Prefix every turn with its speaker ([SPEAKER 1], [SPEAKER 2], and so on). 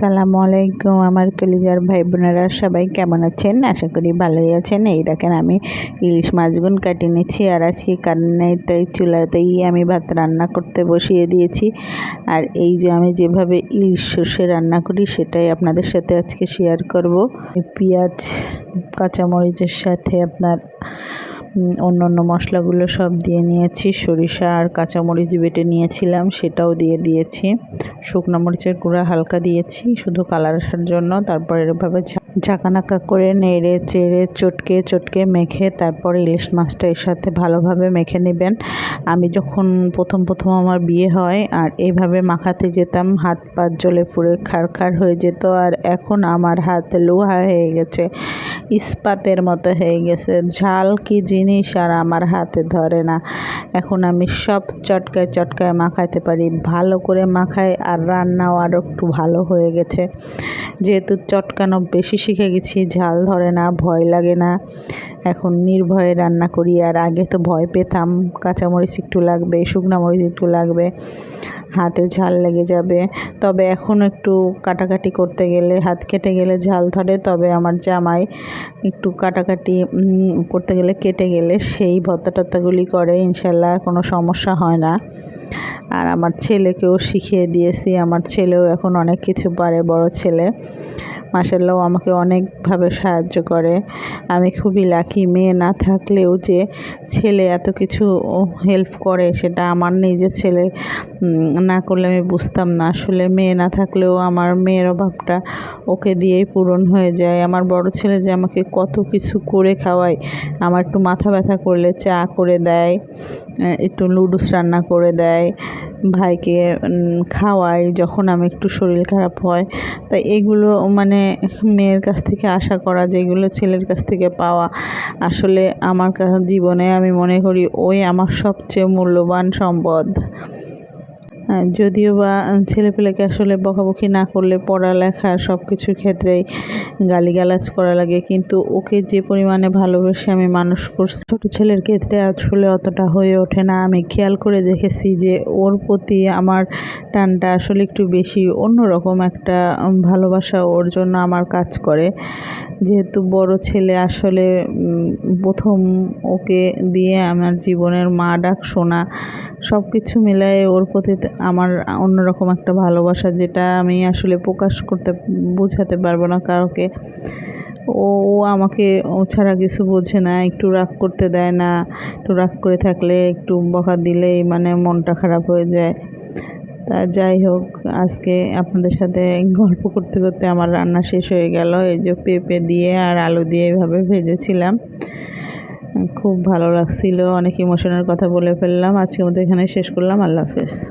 [SPEAKER 1] সালামু আলাইকুম আমার কলিজার ভাই বোনেরা সবাই কেমন আছেন? আশা করি ভালোই আছেন। এই দেখেন আমি ইলিশ মাছগুন কাটিয়ে নিচ্ছি আর আজকে কান্নাইতেই, চুলাতেই আমি ভাত রান্না করতে বসিয়ে দিয়েছি। আর এই যে আমি যেভাবে ইলিশ সর্ষে রান্না করি, সেটাই আপনাদের সাথে আজকে শেয়ার করব। পেঁয়াজ, কাঁচামরিচের সাথে আপনার অন্য অন্য মশলাগুলো সব দিয়ে নিয়েছি। সরিষা আর কাঁচামরিচ বেটে নিয়েছিলাম, সেটাও দিয়ে দিয়েছি। শুকনো মরিচের গুঁড়া হালকা দিয়েছি, শুধু কালার আসার জন্য। তারপর এভাবে ঝাঁকানাকা করে নেড়ে চেড়ে চটকে চটকে মেখে তারপর ইলিশ মাছটা এর সাথে ভালোভাবে মেখে নেবেন। আমি যখন প্রথম প্রথম আমার বিয়ে হয় আর এইভাবে মাখাতে যেতাম, হাত পা জ্বলে পুড়ে খাড় হয়ে যেত আর এখন আমার হাত লোহা হয়ে গেছে, ইস্পাতের মতো হয়ে গেছে। ঝাল কি জিনিস আর আমার হাতে ধরে না। এখন আমি সব চটকায় চটকায় মাখাইতে পারি। ভালো করে মাখাই আর রান্নাও আরও একটু ভালো হয়ে গেছে। যেহেতু চটকানো বেশি শিখে গেছি, ঝাল ধরে না, ভয় লাগে না। এখন নির্ভয়ে রান্না করি আর আগে তো ভয় পেতাম। কাঁচামরিচ একটু লাগবে, শুকনা মরিচ একটু লাগবে। হাতে ঝাল লেগে যাবে। তবে এখন একটু কাটাকাটি করতে গেলে, হাত কেটে গেলে ঝাল ধরে। তবে আমার জামাই একটু কাটাকাটি করতে গেলে কেটে গেলে সেই ভত্তা টত্তাগুলি করে। ইনশাল্লাহ কোনো সমস্যা হয় না। আর আমার ছেলেকেও শিখিয়ে দিয়েছি। আমার ছেলেও এখন অনেক কিছু পারে, বড় ছেলে। মাসাল্লাহ আমাকে অনেকভাবে সাহায্য করে। আমি খুবই লাকি মেয়ে না থাকলেও যে ছেলে এত কিছু হেল্প করে সেটা আমার নিজের ছেলে না করলে আমি বুঝতাম না। আসলে মেয়ে না থাকলেও আমার মেয়ের অভাবটা ওকে দিয়েই পূরণ হয়ে যায়। আমার বড় ছেলে যে আমাকে কত কিছু করে খাওয়ায়, আমার একটু মাথা ব্যথা করলে চা করে দেয় একটু লুডুস রান্না করে দেয়, ভাইকে খাওয়াই যখন আমি একটু শরীর খারাপ হয়। তাই এগুলো মানে মেয়ের কাছ থেকে আশা করা, যেগুলো ছেলের কাছ থেকে পাওয়া, আসলে আমার জীবনে আমি মনে করি ওই আমার সবচেয়ে মূল্যবান সম্পদ। যদিও বা ছেলেপেলেকে আসলে বকাবকি না করলে পড়ালেখা সব কিছুর ক্ষেত্রেই গালিগালাজ করা লাগে, কিন্তু ওকে যে পরিমাণে ভালোবেসে আমি মানুষ করছি, ছোটো ছেলের ক্ষেত্রে আসলে অতটা হয়ে ওঠে না। আমি খেয়াল করে দেখেছি যে ওর প্রতি আমার টানটা আসলে একটু বেশি অন্যরকম একটা ভালোবাসা ওর জন্য আমার কাজ করে। যেহেতু বড় ছেলে আসলে প্রথম ওকে দিয়ে আমার জীবনের মা ডাক শোনা সব কিছু মিলায়ে ওর প্রতি আমার অন্যরকম একটা ভালোবাসা যেটা আমি আসলে প্রকাশ করতে বোঝাতে পারব না কাউকে। ও আমাকে, ও ছাড়া কিছু বোঝে না, একটু রাগ করতে দেয় না। একটু রাগ করে থাকলে, একটু বকা দিলেই মানে মনটা খারাপ হয়ে যায়। তা যাই হোক, আজকে আপনাদের সাথে গল্প করতে করতে আমার রান্না শেষ হয়ে গেল। এই যে পেঁপে দিয়ে আর আলু দিয়ে এভাবে ভেজেছিলাম। খুব ভালো লাগছিল, অনেক ইমোশনের কথা বলে ফেললাম। আজকে মধ্যে এখানে শেষ করলাম। আল্লাহ হাফেজ।